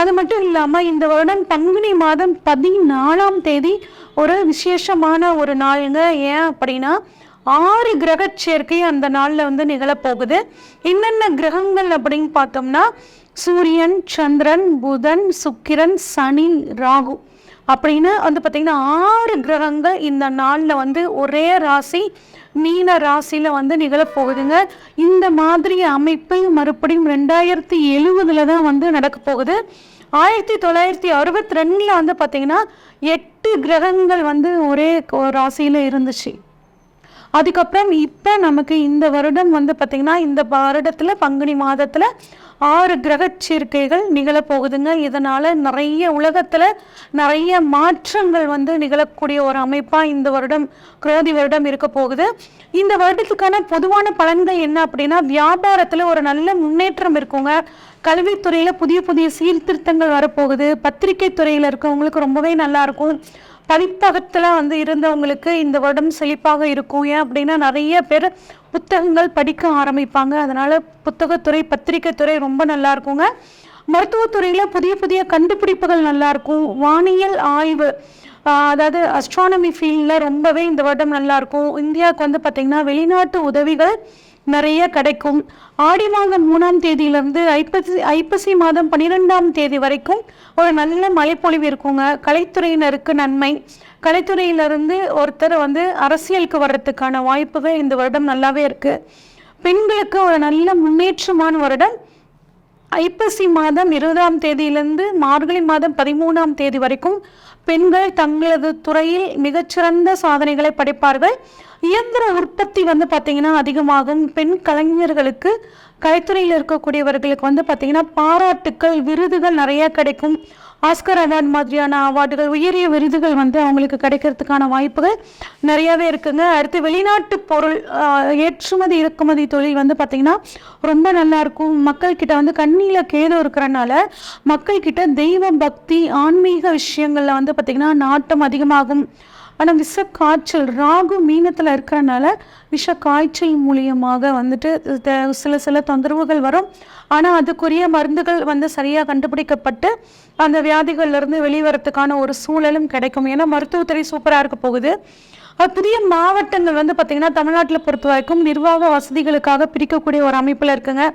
அது மட்டும் இல்லாமல் இந்த வருடம் பங்குனி மாதம் பதினாலாம் தேதி ஒரு விசேஷமான ஒரு நாளுங்க. ஏன் அப்படின்னா ஆறு கிரக சேர்க்கை அந்த நாளில் வந்து நிகழப்போகுது. என்னென்ன கிரகங்கள் அப்படின்னு பார்த்தோம்னா சூரியன் சந்திரன் புதன் சுக்கிரன் சனி ராகு அப்படின்னு வந்து பார்த்திங்கன்னா ஆறு கிரகங்கள் இந்த நாளில் வந்து ஒரே ராசி மீன ராசியில் வந்து நிகழப்போகுதுங்க. இந்த மாதிரி அமைப்பு மறுபடியும் ரெண்டாயிரத்தி எழுவதில் தான் வந்து நடக்க போகுது. ஆயிரத்தி தொள்ளாயிரத்தி அறுபத்தி ரெண்டில் வந்து பார்த்திங்கன்னா எட்டு கிரகங்கள் வந்து ஒரே ராசியில் இருந்துச்சு. அதுக்கப்புறம் இப்போ நமக்கு இந்த வருடம் வந்து பார்த்திங்கன்னா இந்த வருடத்தில் பங்குனி மாதத்தில் ஆறு கிரக சேர்க்கைகள் நிகழப்போகுதுங்க. இதனால் நிறைய உலகத்தில் நிறைய மாற்றங்கள் வந்து நிகழக்கூடிய ஒரு அமைப்பாக இந்த வருடம் குரோதி வருடம் இருக்க போகுது. இந்த வருடத்துக்கான பொதுவான பலன்கள் என்ன அப்படின்னா வியாபாரத்தில் ஒரு நல்ல முன்னேற்றம் இருக்குங்க. கல்வித்துறையில் புதிய புதிய சீர்திருத்தங்கள் வரப்போகுது. பத்திரிகை துறையில் இருக்கவங்களுக்கு ரொம்பவே நல்லாயிருக்கும் இருக்கும் வந்து இருந்தவங்களுக்கு இந்த வருடம் செழிப்பாக இருக்கும். ஏன் அப்படின்னா நிறைய பேர் புத்தகங்கள் படிக்க ஆரம்பிப்பாங்க. அதனால் புத்தகத்துறை பத்திரிக்கைத்துறை ரொம்ப நல்லா இருக்குங்க. மருத்துவத்துறையில் புதிய புதிய கண்டுபிடிப்புகள் நல்லாயிருக்கும் வானியல் ஆய்வு அதாவது அஸ்ட்ரானமி ஃபீல்டில் ரொம்பவே இந்த வருடம் நல்லாயிருக்கும் இந்தியாவுக்கு வந்து பார்த்திங்கன்னா வெளிநாட்டு உதவிகள் நிறைய கிடைக்கும். ஆடி மாதம் மூணாம் தேதியிலேருந்து ஐப்பசி ஐப்பசி மாதம் பன்னிரெண்டாம் தேதி வரைக்கும் ஒரு நல்ல மழைப்பொழிவு இருக்குங்க. கலைத்துறையினருக்கு நன்மை. கலைத்துறையிலிருந்து ஒருத்தர் வந்து அரசியலுக்கு வர்றதுக்கான வாய்ப்புகள் இந்த வருடம் நல்லாவே இருக்குது பெண்களுக்கு ஒரு நல்ல முன்னேற்றமான வருடம். ஐப்பசி மாதம் இருபதாம் தேதியிலிருந்து மார்கழி மாதம் பதிமூணாம் தேதி வரைக்கும் பெண்கள் தங்களது துறையில் மிகச்சிறந்த சாதனைகளை படைப்பார்கள். இயந்திர உற்பத்தி வந்து பார்த்திங்கன்னா அதிகமாகும். பெண் கலைஞர்களுக்கு கலைத்துறையில் இருக்கக்கூடியவர்களுக்கு வந்து பார்த்திங்கன்னா பாராட்டுக்கள் விருதுகள் நிறைய கிடைக்கும். ஆஸ்கர் அவார்ட் மாதிரியான அவார்டுகள் உயரிய விருதுகள் வந்து அவங்களுக்கு கிடைக்கிறதுக்கான வாய்ப்புகள் நிறையாவே இருக்குங்க. அடுத்து வெளிநாட்டு பொருள் ஏற்றுமதி இறக்குமதி தொழில் வந்து பார்த்திங்கன்னா ரொம்ப நல்லாயிருக்கும் மக்கள்கிட்ட வந்து கண்ணியில் கேது இருக்கிறனால மக்கள்கிட்ட தெய்வ பக்தி ஆன்மீக விஷயங்களில் வந்து பார்த்திங்கன்னா நாட்டம் அதிகமாகும். ஆனால் விஷ காய்ச்சல் ராகு மீனத்தில் இருக்கிறனால விஷ காய்ச்சல் மூலியமாக வந்துட்டு த- சில சில தொந்தரவுகள் வரும். ஆனால் அதுக்குரிய மருந்துகள் வந்து சரியாக கண்டுபிடிக்கப்பட்டு அந்த வியாதிகள்லேருந்து வெளிவரத்துக்கான ஒரு சூழலும் கிடைக்கும். ஏன்னா மருத்துவத்துறை சூப்பராக இருக்க போகுது. புதிய மாவட்டங்கள் வந்து பார்த்திங்கன்னா தமிழ்நாட்டில் பொறுத்த வரைக்கும் நிர்வாக வசதிகளுக்காக பிரிக்கக்கூடிய ஒரு அமைப்பில் இருக்குங்க.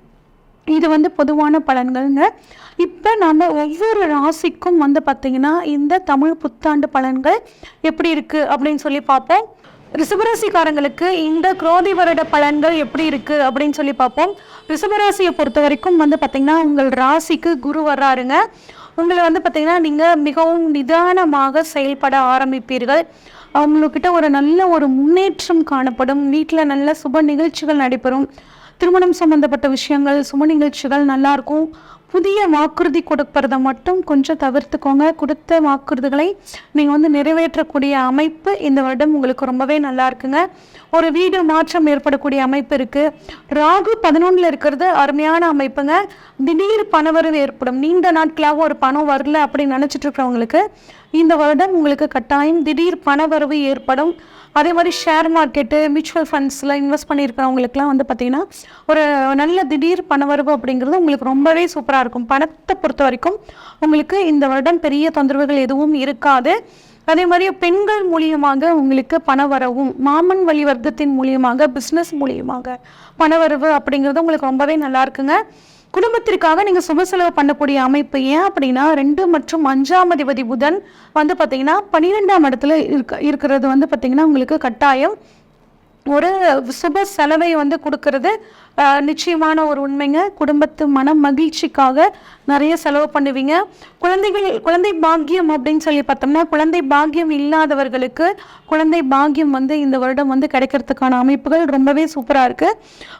இது வந்து பொதுவான பலன்கள்ங்க. இப்போ நம்ம ஒவ்வொரு ராசிக்கும் வந்து பார்த்திங்கன்னா இந்த தமிழ் புத்தாண்டு பலன்கள் எப்படி இருக்குது அப்படின்னு சொல்லி பார்ப்போம். ரிசபராசிக்காரங்களுக்கு இந்த குரோதி வருட பலன்கள் எப்படி இருக்குது அப்படின்னு சொல்லி பார்ப்போம். ரிசபராசியை பொறுத்த வரைக்கும் வந்து பார்த்திங்கன்னா உங்கள் ராசிக்கு குரு வர்றாருங்க. உங்களை வந்து பார்த்திங்கன்னா நீங்கள் மிகவும் நிதானமாக செயல்பட ஆரம்பிப்பீர்கள். அவங்கக்கிட்ட ஒரு நல்ல ஒரு முன்னேற்றம் காணப்படும். வீட்டில் நல்ல சுப நிகழ்ச்சிகள் நடைபெறும். திருமணம் சம்பந்தப்பட்ட விஷயங்கள் சும நிகழ்ச்சிகள் நல்லாயிருக்கும். புதிய வாக்குறுதி கொடுப்பதை மட்டும் கொஞ்சம் தவிர்த்துக்கோங்க. கொடுத்த வாக்குறுதிகளை நீங்கள் வந்து நிறைவேற்றக்கூடிய அமைப்பு இந்த வருடம் உங்களுக்கு ரொம்பவே நல்லா இருக்குங்க ஒரு வீடு மாற்றம் ஏற்படக்கூடிய அமைப்பு இருக்குது ராகு பதினொன்றில் இருக்கிறது அருமையான அமைப்புங்க. திடீர் பணவரவு ஏற்படும். நீண்ட நாட்களாக ஒரு பணம் வரல அப்படின்னு நினச்சிட்டு இருக்கிறவங்களுக்கு இந்த வருடம் உங்களுக்கு கட்டாயம் திடீர் பணவரவு ஏற்படும். அதே மாதிரி ஷேர் மார்க்கெட்டு மியூச்சுவல் ஃபண்ட்ஸில் இன்வெஸ்ட் பண்ணியிருக்கிறவங்களுக்குலாம் வந்து பார்த்திங்கன்னா ஒரு நல்ல திடீர் பணவரவு அப்படிங்கிறது உங்களுக்கு ரொம்பவே சூப்பராக இருக்கும். பணத்தை பொறுத்த வரைக்கும் உங்களுக்கு இந்த வருடம் பெரிய தொந்தரவுகள் எதுவும் இருக்காது. அதே மாதிரி பெண்கள் மூலியமாக உங்களுக்கு பண வரவும் மாமன் வழி வர்க்கத்தின் மூலியமாக பிஸ்னஸ் மூலியமாக பணவரவு அப்படிங்கிறது உங்களுக்கு ரொம்பவே நல்லா இருக்குங்க. குடும்பத்திற்காக நீங்கள் சுப செலவு பண்ணக்கூடிய அமைப்பு ஏன் அப்படின்னா ரெண்டு மற்றும் அஞ்சாம் அதிபதி புதன் வந்து பார்த்தீங்கன்னா பன்னிரெண்டாம் இடத்துல இருக்க இருக்கிறது வந்து பார்த்தீங்கன்னா உங்களுக்கு கட்டாயம். ஒரு சுப செலவை வந்து கொடுக்கறது நிச்சயமான ஒரு உண்மைங்க. குடும்பத்து மன மகிழ்ச்சிக்காக நிறைய செலவு பண்ணுவீங்க. குழந்தைகள் குழந்தை பாக்கியம் அப்படின்னு சொல்லி பார்த்தோம்னா குழந்தை பாக்கியம் இல்லாதவர்களுக்கு குழந்தை பாக்கியம் வந்து இந்த வருடம் வந்து கிடைக்கிறதுக்கான அமைப்புகள் ரொம்பவே சூப்பராக இருக்குது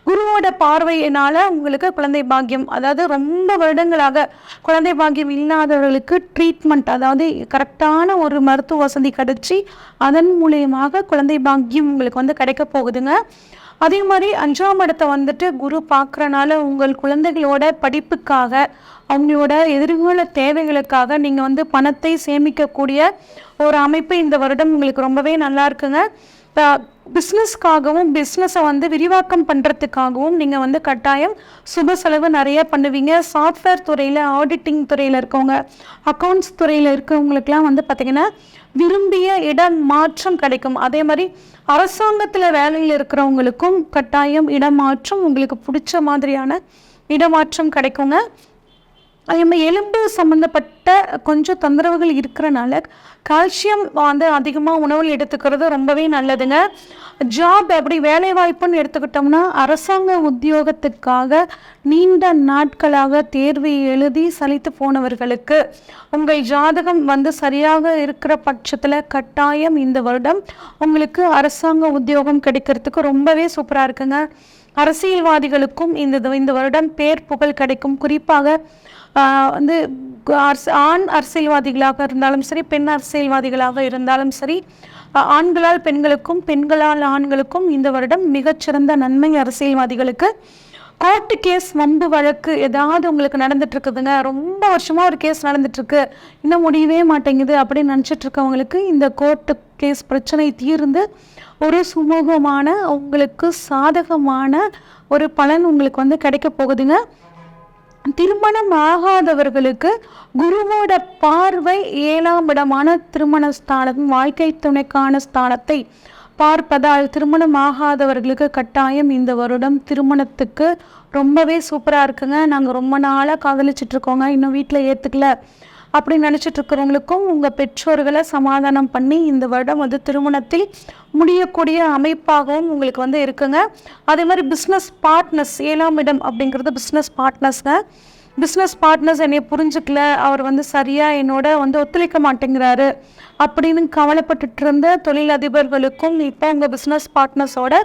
குருவோட பார்வையினால் உங்களுக்கு குழந்தை பாக்கியம் அதாவது ரொம்ப வருடங்களாக குழந்தை பாக்கியம் இல்லாதவர்களுக்கு ட்ரீட்மெண்ட் அதாவது கரெக்டான ஒரு மருத்துவ வசதி கிடைச்சி அதன் மூலியமாக குழந்தை பாக்கியம் உங்களுக்கு வந்து கிடைக்க போகுதுங்க. அதே மாதிரி அஞ்சாம் இடத்தை வந்துட்டு குரு பார்க்குறனால உங்கள் குழந்தைகளோட படிப்புக்காக அவங்களோட எதிர்கால தேவைகளுக்காக நீங்கள் வந்து பணத்தை சேமிக்கக்கூடிய ஒரு அமைப்பு இந்த வருடம் உங்களுக்கு ரொம்பவே நல்லா இருக்குங்க. பிஸ்னஸ்க்காகவும் பிஸ்னஸை வந்து விரிவாக்கம் பண்ணுறதுக்காகவும் நீங்கள் வந்து கட்டாயம் சுப செலவு நிறைய பண்ணுவீங்க. சாஃப்ட்வேர் துறையில் ஆடிட்டிங் துறையில் இருக்கவங்க அக்கௌண்ட்ஸ் துறையில் இருக்கவங்களுக்கெல்லாம் வந்து பார்த்திங்கன்னா விரும்பிய இடம் மாற்றம் கிடைக்கும். அதே மாதிரி அரசாங்கத்தில் வேலையில் இருக்கிறவங்களுக்கும் கட்டாயம் இடமாற்றம் உங்களுக்கு பிடிச்ச மாதிரியான இடமாற்றம் கிடைக்குங்க. அதே மாதிரி எலும்பு சம்மந்தப்பட்ட கொஞ்சம் தொந்தரவுகள் இருக்கிறனால கால்சியம் வந்து அதிகமாக உணவில் எடுத்துக்கிறது ரொம்பவே நல்லதுங்க. ஜாப் எப்படி வேலை வாய்ப்புன்னு எடுத்துக்கிட்டோம்னா அரசாங்க உத்தியோகத்துக்காக நீண்ட நாட்களாக தேர்வு எழுதி சலித்து போனவர்களுக்கு உங்கள் ஜாதகம் வந்து சரியாக இருக்கிற பட்சத்தில் கட்டாயம் இந்த வருடம் உங்களுக்கு அரசாங்க உத்தியோகம் கிடைக்கிறதுக்கு ரொம்பவே சூப்பராக இருக்குங்க. அரசியல்வாதிகளுக்கும் இந்த இந்த வருடம் பேர் புகழ் கிடைக்கும். குறிப்பாக வந்து ஆண் அரசியல்வாதிகளாக இருந்தாலும் சரி பெண் அரசியல்வாதிகளாக இருந்தாலும் சரி ஆண்களால் பெண்களுக்கும் பெண்களால் ஆண்களுக்கும் இந்த வருடம் மிகச்சிறந்த நன்மை அரசியல்வாதிகளுக்கு. கோர்ட்டு கேஸ் வம்பு வழக்கு ஏதாவது உங்களுக்கு நடந்துட்டு இருக்குதுங்க ரொம்ப வருஷமா ஒரு கேஸ் நடந்துட்டுருக்கு. இன்னும் முடியவே மாட்டேங்குது அப்படின்னு நினச்சிட்டு இருக்கவங்களுக்கு இந்த கோர்ட்டு கேஸ் பிரச்சனை தீர்ந்து ஒரு சுமூகமான உங்களுக்கு சாதகமான ஒரு பலன் உங்களுக்கு வந்து கிடைக்க போகுதுங்க. திருமணம் ஆகாதவர்களுக்கு குருவோட பார்வை ஏழாம் இடமான திருமண ஸ்தானம் வாழ்க்கை துணைக்கான ஸ்தானத்தை பார்ப்பதால் திருமணம் ஆகாதவர்களுக்கு கட்டாயம் இந்த வருடம் திருமணத்துக்கு ரொம்பவே சூப்பராக இருக்குங்க. நாங்கள் ரொம்ப நாளாக காதலிச்சிட்ருக்கோங்க இன்னும் வீட்டில் ஏற்றுக்கல அப்படின்னு நினச்சிட்டு இருக்கிறவங்களுக்கும் உங்கள் பெற்றோர்களை சமாதானம் பண்ணி இந்த வருடம் வந்து திருமணத்தில் முடியக்கூடிய அமைப்பாகவும் உங்களுக்கு வந்து இருக்குங்க. அதே மாதிரி பிஸ்னஸ் பார்ட்னர்ஸ் ஏழாம் இடம் அப்படிங்கிறது பிஸ்னஸ் பார்ட்னர்ஸ்ங்க பிஸ்னஸ் பார்ட்னர்ஸ் என்னை புரிஞ்சுக்கல அவர் வந்து சரியாக என்னோட வந்து ஒத்துழைக்க மாட்டேங்கிறாரு அப்படின்னு கவலைப்பட்டுட்டு இருந்த தொழிலதிபர்களுக்கும் இப்போ உங்கள் பிஸ்னஸ் பார்ட்னர்ஸோட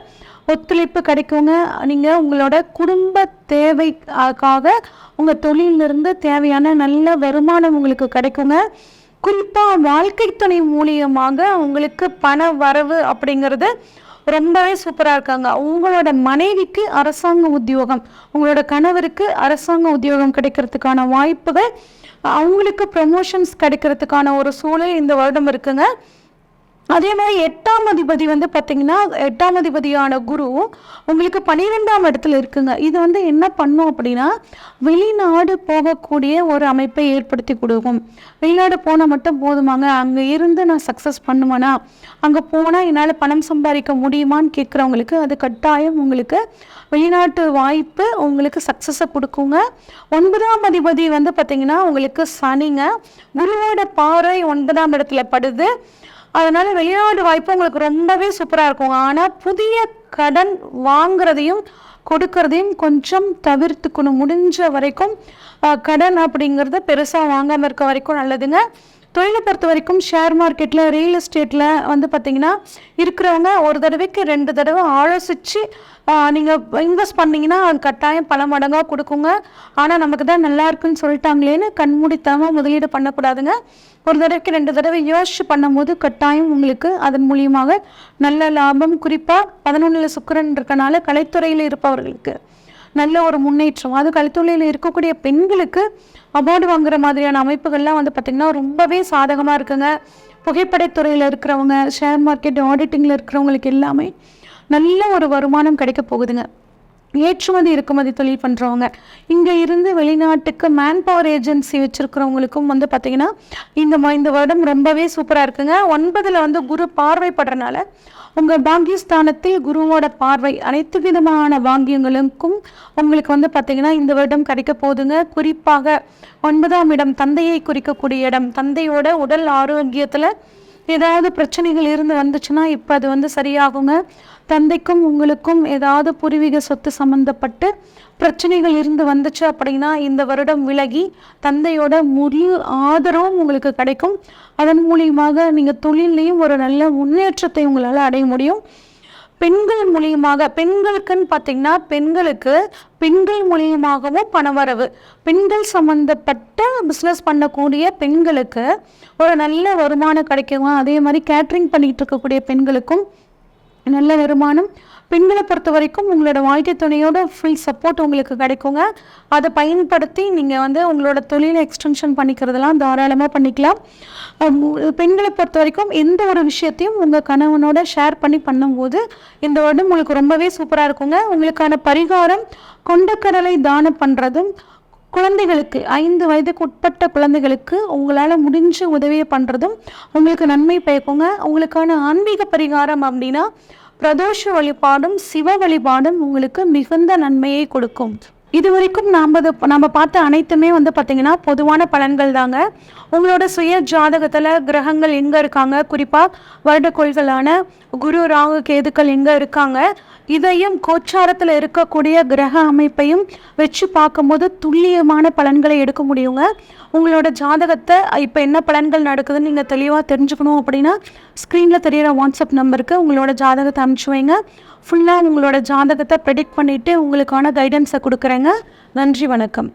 ஒத்துழைப்பு கிடைக்குங்க. நீங்கள் உங்களோட குடும்ப தேவைக்காக உங்கள் தொழிலிருந்து தேவையான நல்ல வருமானம் உங்களுக்கு கிடைக்குங்க. குறிப்பாக வாழ்க்கை துணை மூலியமாக உங்களுக்கு பண வரவு அப்படிங்கிறது ரொம்பவே சூப்பராக இருக்காங்க. உங்களோட மனைவிக்கு அரசாங்க உத்தியோகம் உங்களோட கணவருக்கு அரசாங்க உத்தியோகம் கிடைக்கிறதுக்கான வாய்ப்புகள் அவங்களுக்கு ப்ரமோஷன்ஸ் கிடைக்கிறதுக்கான ஒரு சூழல் இந்த வருடம் இருக்குங்க. அதே மாதிரி எட்டாம் அதிபதி வந்து பார்த்தீங்கன்னா எட்டாம் அதிபதியான குரு உங்களுக்கு பன்னிரெண்டாம் இடத்துல இருக்குங்க. இது வந்து என்ன பண்ணும் அப்படின்னா வெளிநாடு போகக்கூடிய ஒரு அமைப்பை ஏற்படுத்தி கொடுக்கும். வெளிநாடு போனால் மட்டும் போதுமாங்க. அங்கே இருந்து நான் சக்ஸஸ் பண்ணுவேனா? அங்கே போனால் என்னால் பணம் சம்பாதிக்க முடியுமான்னு கேட்குறவங்களுக்கு அது கட்டாயம் உங்களுக்கு வெளிநாட்டு வாய்ப்பு உங்களுக்கு சக்ஸஸை கொடுக்குங்க. ஒன்பதாம் அதிபதி வந்து பார்த்தீங்கன்னா உங்களுக்கு சனிங்க. குருவோட பாறை ஒன்பதாம் இடத்துல படுது. அதனால வெளிநாடு வாய்ப்பு உங்களுக்கு ரொம்பவே சூப்பராக இருக்கும். ஆனால் புதிய கடன் வாங்குறதையும் கொடுக்கறதையும் கொஞ்சம் தவிர்த்துக்கணும். முடிஞ்ச வரைக்கும் கடன் அப்படிங்கிறத பெருசாக வாங்காமல் இருக்க வரைக்கும் நல்லதுங்க. தொழிலை பொறுத்த வரைக்கும் ஷேர் மார்க்கெட்டில் ரியல் எஸ்டேட்டில் வந்து பார்த்தீங்கன்னா இருக்கிறவங்க ஒரு தடவைக்கு ரெண்டு தடவை ஆலோசித்து நீங்கள் இன்வெஸ்ட் பண்ணீங்கன்னா அது கட்டாயம் பல மடங்காக கொடுக்குங்க. ஆனால் நமக்கு தான் நல்லா இருக்குன்னு சொல்லிட்டாங்களேன்னு கண்மூடித்தனமாக முதலீடு பண்ணக்கூடாதுங்க. ஒரு தடவைக்கு ரெண்டு தடவை யோசிச்சு பண்ணும்போது கட்டாயம் உங்களுக்கு அதன் மூலியமாக நல்ல லாபம். குறிப்பாக பதினொன்றில் சுக்கிரன் இருக்கனால கலைத்துறையில் இருப்பவர்களுக்கு. நல்ல ஒரு முன்னேற்றம். அது கலைத்துறையில் இருக்கக்கூடிய பெண்களுக்கு அவார்டு வாங்குற மாதிரியான அமைப்புகள்லாம் வந்து பார்த்திங்கன்னா ரொம்பவே சாதகமாக இருக்குங்க. புகைப்படத்துறையில் இருக்கிறவங்க ஷேர் மார்க்கெட் ஆடிட்டிங்கில் இருக்கிறவங்களுக்கு எல்லாமே நல்ல ஒரு வருமானம் கிடைக்க போகுதுங்க. ஏற்றுமதி இறக்குமதி தொழில் பண்ணுறவங்க இங்கே இருந்து வெளிநாட்டுக்கு மேன் பவர் ஏஜென்சி வச்சுருக்கிறவங்களுக்கும் வந்து பார்த்திங்கன்னா இந்த ம- இந்த வருடம் ரொம்பவே சூப்பராக இருக்குங்க. ஒன்பதில் வந்து குரு பார்வைப்படுறனால உங்கள் பாங்கியஸ்தானத்தில் குருவோட பார்வை அனைத்து விதமான வாங்கியங்களுக்கும் உங்களுக்கு வந்து பார்த்திங்கன்னா இந்த வருடம் கிடைக்க போகுதுங்க குறிப்பாக ஒன்பதாம் இடம் தந்தையை குறிக்கக்கூடிய இடம். தந்தையோட உடல் ஆரோக்கியத்தில் ஏதாவது பிரச்சனைகள் இருந்து வந்துச்சுன்னா இப்போ அது வந்து சரியாகுங்க. தந்தைக்கும் உங்களுக்கும் ஏதாவது பூர்வீக சொத்து சம்மந்தப்பட்டு பிரச்சனைகள் இருந்து வந்துச்சு அப்படின்னா இந்த வருடம் விலகி தந்தையோட முழு ஆதரவும் உங்களுக்கு கிடைக்கும். அதன் மூலியமாக நீங்கள் தொழிலையும் ஒரு நல்ல முன்னேற்றத்தை உங்களால் அடைய முடியும். பெண்கள் மூலியமாக பெண்களுக்குன்னு பார்த்தீங்கன்னா பெண்களுக்கு பெண்கள் மூலியமாகவும் பணவரவு. பெண்கள் சம்மந்தப்பட்ட பிஸ்னஸ் பண்ணக்கூடிய பெண்களுக்கு ஒரு நல்ல வருமானம் கிடைக்கும் அதே மாதிரி கேட்ரிங் பண்ணிகிட்டு இருக்கக்கூடிய பெண்களுக்கும் நல்ல வருமானம். பெண்களை பொறுத்த வரைக்கும் உங்களோட வாழ்க்கை துணையோட ஃபுல் சப்போர்ட் உங்களுக்கு கிடைக்குங்க. அதை பயன்படுத்தி நீங்கள் வந்து உங்களோட தொழிலை எக்ஸ்டென்ஷன் பண்ணிக்கிறதெல்லாம் தாராளமாக பண்ணிக்கலாம். பெண்களை பொறுத்த வரைக்கும் எந்த ஒரு விஷயத்தையும் உங்கள் கணவனோட ஷேர் பண்ணி பண்ணும்போது இந்த வருடம் உங்களுக்கு ரொம்பவே சூப்பராக இருக்குங்க. உங்களுக்கான பரிகாரம் கொண்டக்கடலை தானம் பண்ணுறதும் குழந்தைகளுக்கு ஐந்து வயதுக்கு உட்பட்ட குழந்தைகளுக்கு உங்களால் முடிஞ்ச உதவியை பண்ணுறதும் உங்களுக்கு நன்மை பயக்குங்க. உங்களுக்கான ஆன்மீக பரிகாரம் அப்படின்னா பிரதோஷ வழிபாடும் சிவ வழிபாடும் உங்களுக்கு மிகுந்த நன்மையை கொடுக்கும். இது வரைக்கும் நாம் நம்ம பார்த்த அனைத்துமே வந்து பார்த்திங்கன்னா பொதுவான பலன்கள் தாங்க. உங்களோட சுய ஜாதகத்தில் கிரகங்கள் எங்கே இருக்காங்க? குறிப்பாக வருடக்கோள்களான குரு ராகு கேதுக்கள் எங்கே இருக்காங்க? இதையும் கோச்சாரத்தில் இருக்கக்கூடிய கிரக அமைப்பையும் வச்சு பார்க்கும்போது துல்லியமான பலன்களை எடுக்க முடியுங்க. உங்களோட ஜாதகத்தை இப்போ என்ன பலன்கள் நடக்குதுன்னு நீங்கள் தெளிவாக தெரிஞ்சுக்கணும் அப்படின்னா ஸ்க்ரீனில் தெரியிற வாட்ஸ்அப் நம்பருக்கு உங்களோட ஜாதகத்தை அனுப்பிச்சு வைங்க. ஃபுல்லாக உங்களோட ஜாதகத்தை ப்ரெடிக்ட் பண்ணிவிட்டு உங்களுக்கான கைடன்ஸை கொடுக்குறேங்க. நன்றி வணக்கம்.